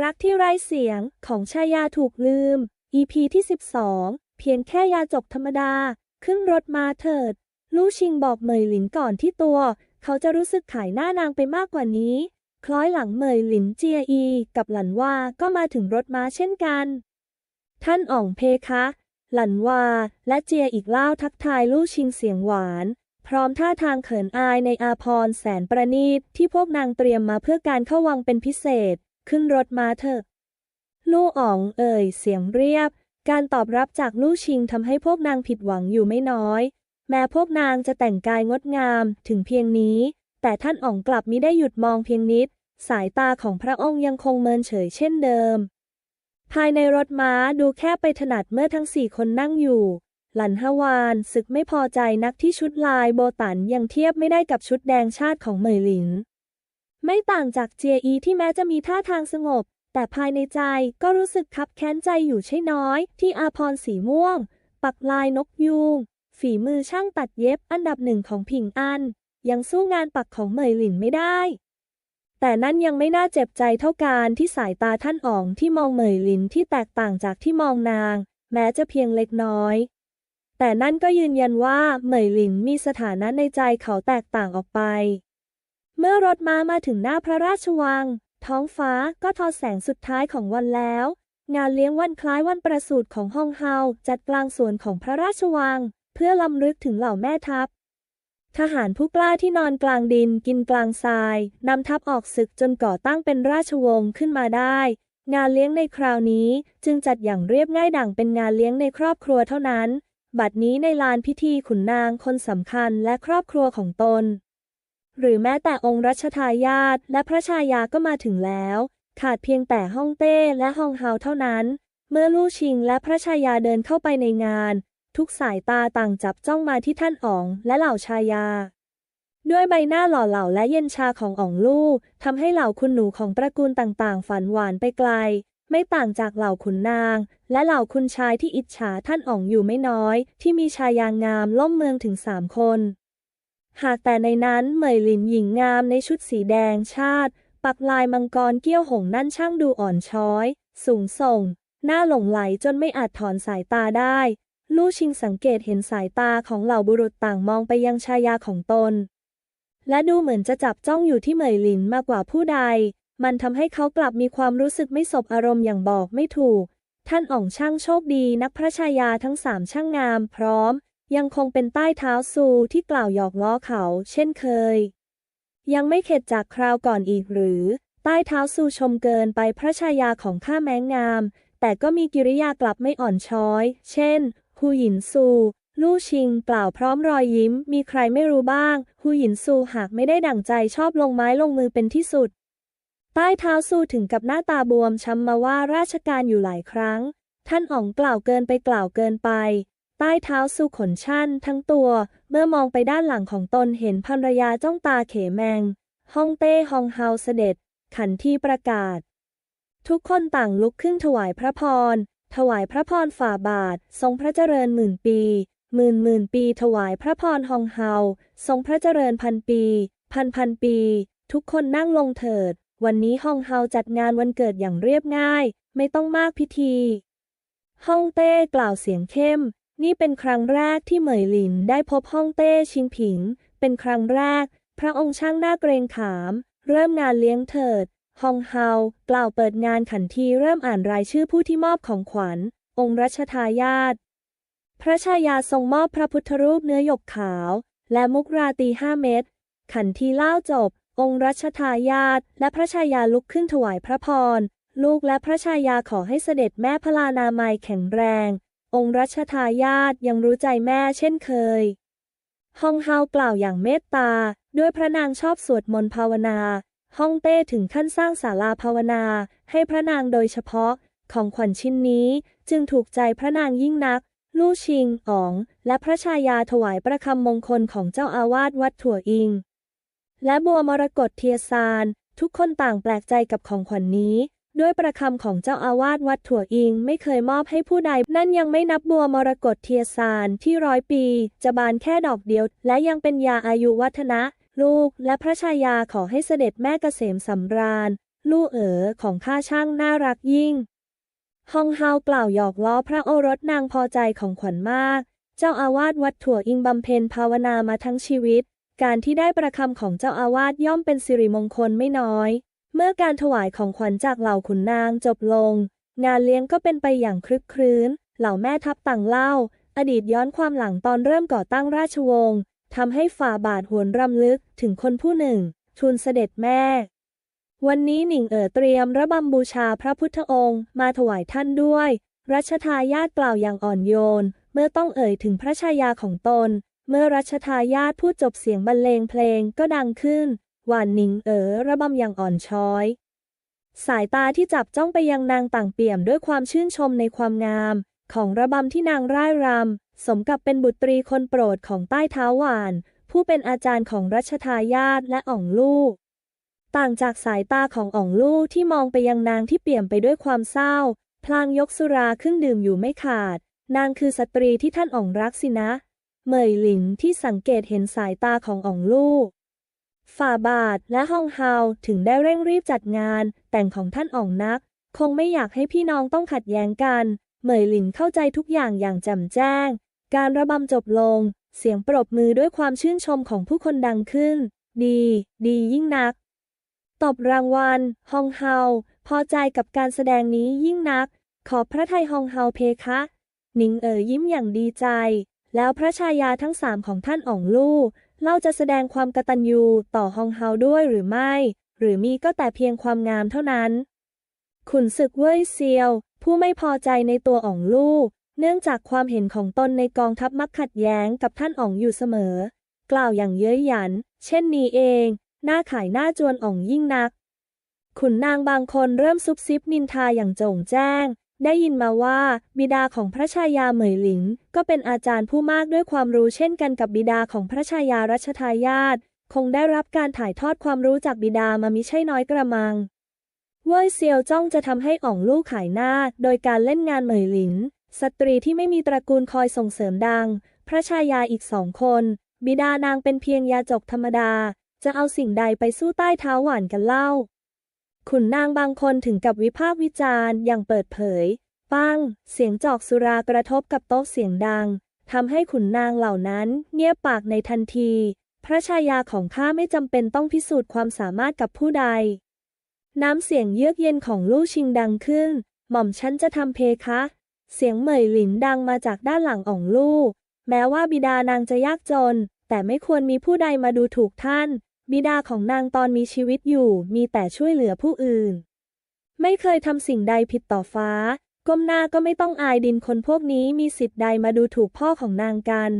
รักที่ไร้เสียงของชายาถูกลืม EP ที่ 12 เพียงแค่ยาจกธรรมดา ขึ้นรถมาเถิด ลู่ชิงบอกเหมยหลินก่อนที่ตัว เขาจะรู้สึกขายหน้านางไปมากกว่านี้ คล้อยหลังเหมยหลินเจียอี กับหลันว่าก็มาถึงรถม้าเช่นกัน ท่านอ่องเพคะ หลันว่าและเจียอีกเล่าทักทายลู่ชิงเสียงหวาน พร้อมท่าทางเขินอายในอาพรแสนประณีตที่พวกนางเตรียมมาเพื่อการเข้าวังเป็นพิเศษ ขึ้นรถมาเถอะ ลู่อ๋องเอ่ย เสียงเรียบ การตอบรับจากลู่ชิงทำให้พวกนางผิดหวังอยู่ไม่น้อย แม้พวกนางจะแต่งกายงดงามถึงเพียงนี้ แต่ท่านอ๋องกลับมิได้หยุดมองเพียงนิด สายตาของพระองค์ยังคงเมินเฉยเช่นเดิม ภายในรถม้าดูแคบไปถนัดเมื่อทั้งสี่คนนั่งอยู่ หลันฮวานศึกไม่พอใจนักที่ชุดลายโบตันยังเทียบไม่ได้กับชุดแดงชาติของเหมยหลิน ไม่ต่างจากเจียอีที่แม้จะมีท่าทางสงบ แต่ภายในใจก็รู้สึกคับแค้นใจอยู่ใช่น้อย ที่อาพรสีม่วง ปักลายนกยูงฝีมือช่างตัดเย็บอันดับหนึ่งของผิงอัน ยังสู้งานปักของเหมยหลินไม่ได้ แต่นั่นยังไม่น่าเจ็บใจเท่าการที่สายตาท่านอ๋องที่มองเหมยหลินที่แตกต่างจากที่มองนาง แม้จะเพียงเล็กน้อย แต่นั่นก็ยืนยันว่าเหมยหลินมีสถานะในใจเขาแตกต่างออกไป เมื่อรถม้ามาถึงหน้าพระราชวัง ท้องฟ้าก็ทอแสงสุดท้ายของวันแล้ว งานเลี้ยงวันคล้ายวันประสูติของฮองเฮาจัดกลางสวนของพระราชวัง เพื่อลำลึกถึงเหล่าแม่ทัพ ทหารผู้กล้าที่นอนกลางดินกินกลางทรายนำทัพออกศึกจนก่อตั้งเป็นราชวงศ์ขึ้นมาได้ งานเลี้ยงในคราวนี้จึงจัดอย่างเรียบง่ายดั่งเป็นงานเลี้ยงในครอบครัวเท่านั้น บัดนี้ในลานพิธีขุนนางคนสำคัญและครอบครัวของตน หรือแม้แต่องค์รัชทายาทและพระชายาก็มาถึงแล้ว ขาดเพียงแต่ฮ่องเต้และฮองเฮาเท่านั้น เมื่อลู่ชิงและพระชายาเดินเข้าไปในงาน ทุกสายตาต่างจับจ้องมาที่ท่านอ๋องและเหล่าชายา ด้วยใบหน้าหล่อเหลาและเย็นชาของอ๋องลู่ทำให้เหล่าคุณหนูของตระกูลต่างๆ ฝันหวานไปไกล ไม่ต่างจากเหล่าขุนนาง และเหล่าคุณชายที่อิจฉาท่านอ๋องอยู่ไม่น้อย ที่มีชายางามล่มเมืองถึงสามคน หากแต่ในนั้นเหมยหลินหญิงงามในชุดสีแดงชาติ ปักลายมังกรเกี้ยวหงนั่นช่างดูอ่อนช้อย สูงส่ง หน้าหลงไหลจนไม่อาจถอนสายตาได้ ลู่ชิงสังเกตเห็นสายตาของเหล่าบุรุษต่างมองไปยังชายาของตน และดูเหมือนจะจับจ้องอยู่ที่เหมยหลินมากกว่าผู้ใด มันทำให้เขากลับมีความรู้สึกไม่สบอารมณ์อย่างบอกไม่ถูก ท่านอ่องช่างโชคดีนักพระชายาทั้งสามช่างงามพร้อม ยังคงเป็นใต้เท้าซูที่กล่าวหยอกล้อเขา เช่นเคย ยังไม่เข็ดจากคราวก่อนอีกหรือ ใต้เท้าซูชมเกินไปพระชายาของข้าแม้งาม แต่ก็มีกิริยากลับไม่อ่อนช้อย เช่นฮูหยินซู ลู่ชิงกล่าวพร้อมรอยยิ้ม มีใครไม่รู้บ้างฮูหยินซูหากไม่ได้ดั่งใจชอบลงไม้ลงมือเป็นที่สุด ใต้เท้าซูถึงกับหน้าตาบวมช้ำมาว่าราชการอยู่หลายครั้ง ท่านอ๋องกล่าวเกินไปกล่าวเกินไป ใต้เท้าซูขนชั่นทั้งตัว เมื่อมองไปด้านหลังของตนเห็นภรรยาจ้องตาเขแมง ฮ่องเต้ฮองเฮาเสด็จ ขันที่ประกาศ ทุกคนต่างลุกขึ้นถวายพระพร ถวายพระพรฝ่าบาท ทรงพระเจริญหมื่นปีหมื่นหมื่นปีถวายพระพรฮองเฮา ทรงพระเจริญพันปี พันพันปี ทุกคนนั่งลงเถิด วันนี้ฮองเฮาจัดงานวันเกิดอย่างเรียบง่าย ไม่ต้องมากพิธีฮ่องเต้กล่าวเสียงเข้ม นี่เป็นครั้งแรกที่เหมยหลินได้พบฮ่องเต้ชิงผิง เป็นครั้งแรก พระองค์ช่างหน้าเกรงขาม เริ่มงานเลี้ยงเถิดฮองเฮากล่าวเปิดงานขันทีเริ่มอ่านรายชื่อผู้ที่มอบของขวัญ องค์รัชทายาทพระชายาทรงมอบพระพุทธรูปเนื้อหยกขาว และมุกราตีห้าเม็ดขันทีเล่าจบ องค์รัชทายาทและพระชายาลุกขึ้นถวายพระพร ลูกและพระชายาขอให้เสด็จแม่พลานามัยแข็งแรง องค์รัชทายาทยังรู้ใจแม่เช่นเคย ฮองเฮากล่าวอย่างเมตตา ด้วยพระนางชอบสวดมนต์ภาวนา ฮ่องเต้ถึงขั้นสร้างศาลาภาวนา ให้พระนางโดยเฉพาะ ของขวัญชิ้นนี้จึงถูกใจพระนางยิ่งนัก ลู่ชิง อ๋อง และพระชายาถวายประคำมงคลของเจ้าอาวาสวัดถั่วอิง และบัวมรกตเทียซาน ทุกคนต่างแปลกใจกับของขวัญนนี้ ด้วยประคำของเจ้าอาวาสวัดถั่วอิงไม่เคยมอบให้ผู้ใด นั่นยังไม่นับบัวมรกตเทียซานที่ร้อยปี จะบานแค่ดอกเดียว และยังเป็นยาอายุวัฒนะ ลูกและพระชายาขอให้เสด็จแม่เกษมสำราญ ลู่เอ๋อของข้าช่างน่ารักยิ่ง ฮองฮาวกล่าวหยอกล้อพระโอรสนางพอใจของขวัญมาก เจ้าอาวาสวัดถั่วอิงบำเพ็ญภาวนามาทั้งชีวิต การที่ได้ประคำของเจ้าอาวาสย่อมเป็นสิริมงคลไม่น้อย เมื่อการถวายของขวัญจากเหล่าขุนนางจบลง งานเลี้ยงก็เป็นไปอย่างคลึกครื้น เหล่าแม่ทัพต่างเล่า อดีตย้อนความหลังตอนเริ่มก่อตั้งราชวงศ์ทำให้ฝ่าบาทหวนรำลึกถึงคนผู้หนึ่ง ทูลเสด็จแม่ วันนี้หนิงเอ๋อเตรียมระบำบูชาพระพุทธองค์ มาถวายท่านด้วย รัชทายาทกล่าวอย่างอ่อนโยน เมื่อต้องเอ่ยถึงพระชายาของตน เมื่อรัชทายาทพูดจบเสียงบรรเลงเพลงก็ดังขึ้น หวานหนิงเอ๋อระบำอย่างอ่อนช้อย สายตาที่จับจ้องไปยังนางต่างเปี่ยมด้วยความชื่นชมในความงาม ของระบำที่นางร่ายรำ สมกับเป็นบุตรีคนโปรดของใต้เท้าหวาน ผู้เป็นอาจารย์ของรัชทายาทและอ่องลูก ต่างจากสายตาของอ่องลู่ที่มองไปยังนางที่เปี่ยมไปด้วยความเศร้า พลางยกสุราขึ้นดื่มอยู่ไม่ขาด นางคือสตรีที่ท่านอ่องรักสินะ เหมยหลินที่สังเกตเห็นสายตาของอ่องลู่ ฝ่าบาทและฮองเฮาถึงได้เร่งรีบจัดงานแต่งของท่านอ่องนัก คงไม่อยากให้พี่น้องต้องขัดแย้งกัน เหมยหลินเข้าใจทุกอย่างอย่างแจ่มแจ้ง การระบำจบลง เสียงปรบมือด้วยความชื่นชมของผู้คนดังขึ้น ดี ดียิ่งนัก ตบรางวัลฮองเฮาพอใจกับการแสดงนี้ยิ่งนัก ขอบพระทัยฮองเฮาเพคะหนิงเอ๋ยยิ้มอย่างดีใจ แล้วพระชายาทั้งสามของท่านอ่องลู่ เล่าจะแสดงความกตัญญูต่อฮองเฮาด้วยหรือไม่ หรือมีก็แต่เพียงความงามเท่านั้น ขุนศึกเว่ยเซียว ผู้ไม่พอใจในตัวอ่องลู่เนื่องจากความเห็นของตนในกองทัพมักขัดแย้งกับท่านอ่องอยู่เสมอ กล่าวอย่างเย้ยหยัน เช่นนี้เอง หน้าขายหน้าจวนอ่องยิ่งนัก ขุนนางบางคนเริ่มซุบซิบนินทาอย่างโจ่งแจ้ง ได้ยินมาว่า บิดาของพระชายาเหมยหลิง ก็เป็นอาจารย์ผู้มากด้วยความรู้เช่นกันกับบิดาของพระชายารัชทายาทคงได้รับการถ่ายทอดความรู้จากบิดามามิใช่น้อยกระมัง เว่ยเซียวจ้องจะทำให้อ่องลู่ขายหน้า โดยการเล่นงานเหมยหลิน สตรีที่ไม่มีตระกูลคอยส่งเสริมดัง พระชายาอีกสองคน บิดานางเป็นเพียงยาจกธรรมดา จะเอาสิ่งใดไปสู้ใต้เท้าหวานกันเล่า ขุนนางบางคนถึงกับวิพากษ์วิจารณ์อย่างเปิดเผย ปัง เสียงจอกสุรากระทบกับโต๊ะเสียงดังทำให้ขุนนางเหล่านั้นเงียบปากในทันที พระชายาของข้าไม่จำเป็นต้องพิสูจน์ความสามารถกับผู้ใด น้ำเสียงเยือกเย็นของลู่ชิงดังขึ้น หม่อมฉันจะทำเพคะ เสียงเหมยหลินดังมาจากด้านหลังอ่องลู่ แม้ว่าบิดานางจะยากจน แต่ไม่ควรมีผู้ใดมาดูถูกท่าน บิดาของนางตอนมีชีวิตอยู่มีแต่ช่วยเหลือผู้อื่น ไม่เคยทำสิ่งใดผิดต่อฟ้า ก้มหน้าก็ไม่ต้องอายดินคนพวกนี้มีสิทธิ์ใดมาดูถูกพ่อของนางกัน